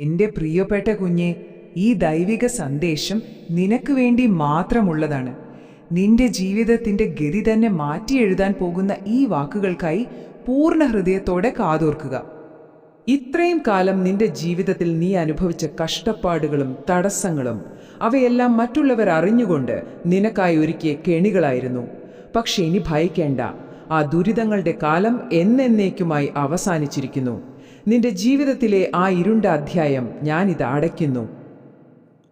എന്റെ പ്രിയപ്പെട്ട കുഞ്ഞെ ഈ ദൈവിക സന്ദേശം നിനക്ക് വേണ്ടി മാത്രമുള്ളതാണ്. നിന്റെ ജീവിതത്തിന്റെ ഗതി തന്നെ മാറ്റി എഴുതാൻ പോകുന്ന ഈ വാക്കുകൾക്കായി പൂർണ ഹൃദയത്തോടെ കാതോർക്കുക. ഇത്രയും കാലം നിന്റെ ജീവിതത്തിൽ നീ അനുഭവിച്ച കഷ്ടപ്പാടുകളും തടസ്സങ്ങളും അവയെല്ലാം മറ്റുള്ളവർ അറിഞ്ഞുകൊണ്ട് നിനക്കായി ഒരുക്കിയ കെണികളായിരുന്നു. പക്ഷെ ഇനി ഭയക്കേണ്ട ആ ദുരിതങ്ങളുടെ കാലം എന്നേക്കുമായി അവസാനിച്ചിരിക്കുന്നു. നിന്റെ ജീവിതത്തിലെ ആ ഇരുണ്ട അധ്യായം ഞാനിത് അടയ്ക്കുന്നു.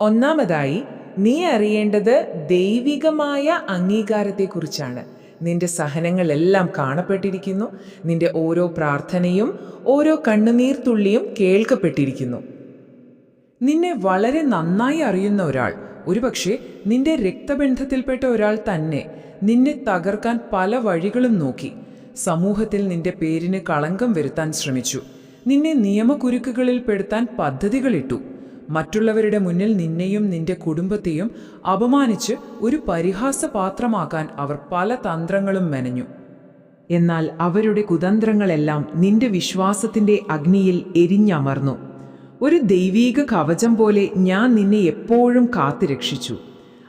ഒന്നാമതായി നീ അറിയേണ്ടത് ദൈവികമായ അംഗീകാരത്തെക്കുറിച്ചാണ്. നിന്റെ സഹനങ്ങളെല്ലാം കാണപ്പെട്ടിരിക്കുന്നു. നിന്റെ ഓരോ പ്രാർത്ഥനയും ഓരോ കണ്ണുനീർത്തുള്ളിയും കേൾക്കപ്പെട്ടിരിക്കുന്നു. നിന്നെ വളരെ നന്നായി അറിയുന്ന ഒരാൾ ഒരുപക്ഷെ നിന്റെ രക്തബന്ധത്തിൽപ്പെട്ട ഒരാൾ തന്നെ നിന്നെ തകർക്കാൻ പല വഴികളും നോക്കി. സമൂഹത്തിൽ നിന്റെ പേരിന് കളങ്കം വരുത്താൻ ശ്രമിച്ചു. നിന്നെ നിയമക്കുരുക്കുകളിൽ പെടുത്താൻ പദ്ധതികളിട്ടു. മറ്റുള്ളവരുടെ മുന്നിൽ നിന്നെയും നിന്റെ കുടുംബത്തെയും അപമാനിച്ച് ഒരു പരിഹാസപാത്രമാക്കാൻ അവർ പല തന്ത്രങ്ങളും മെനഞ്ഞു. എന്നാൽ അവരുടെ കുതന്ത്രങ്ങളെല്ലാം നിന്റെ വിശ്വാസത്തിന്റെ അഗ്നിയിൽ എരിഞ്ഞമർന്നു. ഒരു ദൈവീക കവചം പോലെ ഞാൻ നിന്നെ എപ്പോഴും കാത്തുരക്ഷിച്ചു.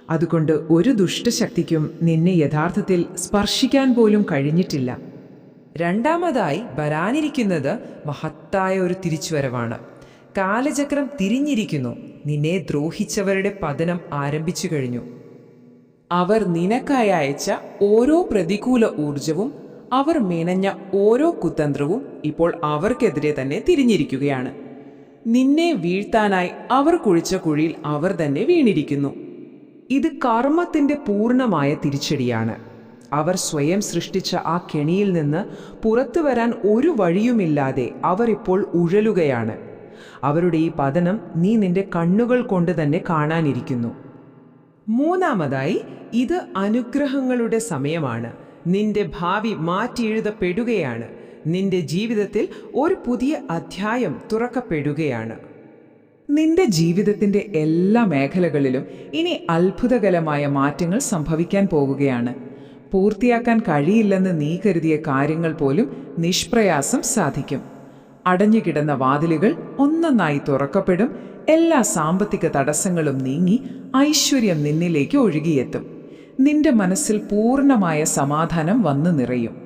അതുകൊണ്ട് ഒരു ദുഷ്ടശക്തിക്കും നിന്നെ യഥാർത്ഥത്തിൽ സ്പർശിക്കാൻ പോലും കഴിഞ്ഞിട്ടില്ല. രണ്ടാമതായി വരാനിരിക്കുന്നത് മഹത്തായ ഒരു തിരിച്ചുവരവാണ്. കാലചക്രം തിരിഞ്ഞിരിക്കുന്നു. നിന്നെ ദ്രോഹിച്ചവരുടെ പതനം ആരംഭിച്ചു കഴിഞ്ഞു. അവർ നിനക്കായി അയച്ച ഓരോ പ്രതികൂല ഊർജവും അവർ മെനഞ്ഞ ഓരോ കുതന്ത്രവും ഇപ്പോൾ അവർക്കെതിരെ തന്നെ തിരിഞ്ഞിരിക്കുകയാണ്. നിന്നെ വീഴ്ത്താനായി അവർ കുഴിച്ച കുഴിയിൽ അവർ തന്നെ വീണിരിക്കുന്നു. ഇത് കർമ്മത്തിന്റെ പൂർണമായ തിരിച്ചടിയാണ്. അവർ സ്വയം സൃഷ്ടിച്ച ആ കെണിയിൽ നിന്ന് പുറത്തു വരാൻ ഒരു വഴിയുമില്ലാതെ അവർ ഇപ്പോൾ ഉഴലുകയാണ്. അവരുടെ ഈ പതനം നീ നിന്റെ കണ്ണുകൾ കൊണ്ട് തന്നെ കാണാനിരിക്കുന്നു. മൂന്നാമതായി ഇത് അനുഗ്രഹങ്ങളുടെ സമയമാണ്. നിന്റെ ഭാവി മാറ്റിയെഴുതപ്പെടുകയാണ്. നിന്റെ ജീവിതത്തിൽ ഒരു പുതിയ അധ്യായം തുറക്കപ്പെടുകയാണ്. നിന്റെ ജീവിതത്തിന്റെ എല്ലാ മേഖലകളിലും ഇനി അത്ഭുതകരമായ മാറ്റങ്ങൾ സംഭവിക്കാൻ പോകുകയാണ്. പൂർത്തിയാക്കാൻ കഴിയില്ലെന്ന് നീ കരുതിയ കാര്യങ്ങൾ പോലും നിഷ്പ്രയാസം സാധിക്കും. അടഞ്ഞുകിടന്ന വാതിലുകൾ ഒന്നൊന്നായി തുറക്കപ്പെടും. എല്ലാ സാമ്പത്തിക തടസ്സങ്ങളും നീങ്ങി ഐശ്വര്യം നിന്നിലേക്ക് ഒഴുകിയെത്തും. നിന്റെ മനസ്സിൽ പൂർണമായ സമാധാനം വന്നു നിറയും.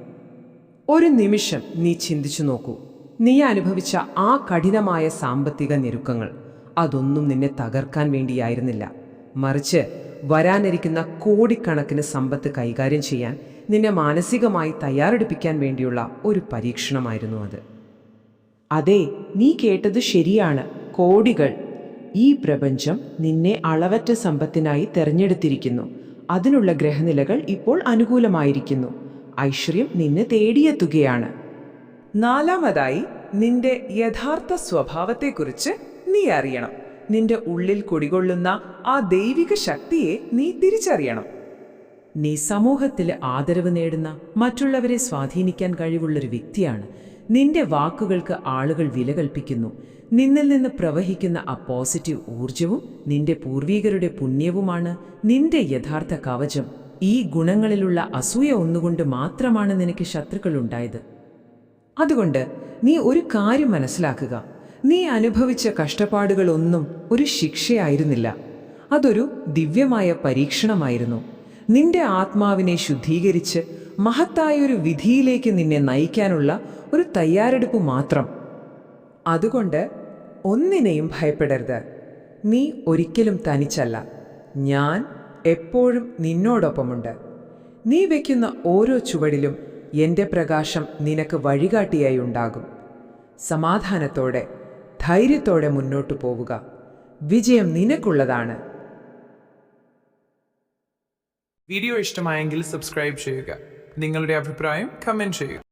ഒരു നിമിഷം നീ ചിന്തിച്ചു നോക്കൂ. നീ അനുഭവിച്ച ആ കഠിനമായ സാമ്പത്തിക ഞെരുക്കങ്ങൾ. അതൊന്നും നിന്നെ തകർക്കാൻ വേണ്ടിയായിരുന്നില്ല. മറിച്ച് വരാനിരിക്കുന്ന കോടിക്കണക്കിന് സമ്പത്ത് കൈകാര്യം ചെയ്യാൻ നിന്നെ മാനസികമായി തയ്യാറെടുപ്പിക്കാൻ വേണ്ടിയുള്ള ഒരു പരീക്ഷണമായിരുന്നു അത്. അതെ നീ കേട്ടത് ശരിയാണ്. കോടികൾ ഈ പ്രപഞ്ചം നിന്നെ അളവറ്റ സമ്പത്തിനായി തെരഞ്ഞെടുത്തിരിക്കുന്നു. അതിനുള്ള ഗ്രഹനിലകൾ ഇപ്പോൾ അനുകൂലമായിരിക്കുന്നു. ഐശ്വര്യം നിന്നെ തേടിയെത്തുകയാണ്. നാലാമതായി നിന്റെ യഥാർത്ഥ സ്വഭാവത്തെക്കുറിച്ച് നീ അറിയണം. നിന്റെ ഉള്ളിൽ കുടികൊള്ളുന്ന ആ ദൈവിക ശക്തിയെ നീ തിരിച്ചറിയണം. നീ സമൂഹത്തിൽ ആദരവ് നേടുന്ന മറ്റുള്ളവരെ സ്വാധീനിക്കാൻ കഴിവുള്ളൊരു വ്യക്തിയാണ്. നിന്റെ വാക്കുകൾക്ക് ആളുകൾ വില കൽപ്പിക്കുന്നു. നിന്നിൽ നിന്ന് പ്രവഹിക്കുന്ന ആ പോസിറ്റീവ് ഊർജവും നിന്റെ പൂർവീകരുടെ പുണ്യവുമാണ് നിന്റെ യഥാർത്ഥ കവചം. ഈ ഗുണങ്ങളിലുള്ള അസൂയ ഒന്നുകൊണ്ട് മാത്രമാണ് നിനക്ക് ശത്രുക്കൾ ഉണ്ടായത് അതുകൊണ്ട് നീ ഒരു കാര്യം മനസ്സിലാക്കുക. നീ അനുഭവിച്ച കഷ്ടപ്പാടുകളൊന്നും ഒരു ശിക്ഷയായിരുന്നില്ല. അതൊരു ദിവ്യമായ പരീക്ഷണമായിരുന്നു. നിന്റെ ആത്മാവിനെ ശുദ്ധീകരിച്ച് മഹത്തായൊരു വിധിയിലേക്ക് നിന്നെ നയിക്കാനുള്ള ഒരു തയ്യാറെടുപ്പ് മാത്രം. അതുകൊണ്ട് ഒന്നിനെയും ഭയപ്പെടരുത്. നീ ഒരിക്കലും തനിച്ചല്ല. ഞാൻ എപ്പോഴും നിന്നോടൊപ്പമുണ്ട്. നീ വയ്ക്കുന്ന ഓരോ ചുവടിലും എന്റെ പ്രകാശം നിനക്ക് വഴികാട്ടിയായി ഉണ്ടാകും. സമാധാനത്തോടെ ധൈര്യത്തോടെ മുന്നോട്ടു പോവുക. വിജയം നിനക്കുള്ളതാണ്. വീഡിയോ ഇഷ്ടമായെങ്കിൽ സബ്സ്ക്രൈബ് ചെയ്യുക. നിങ്ങളുടെ അഭിപ്രായം കമന്റ് ചെയ്യുക.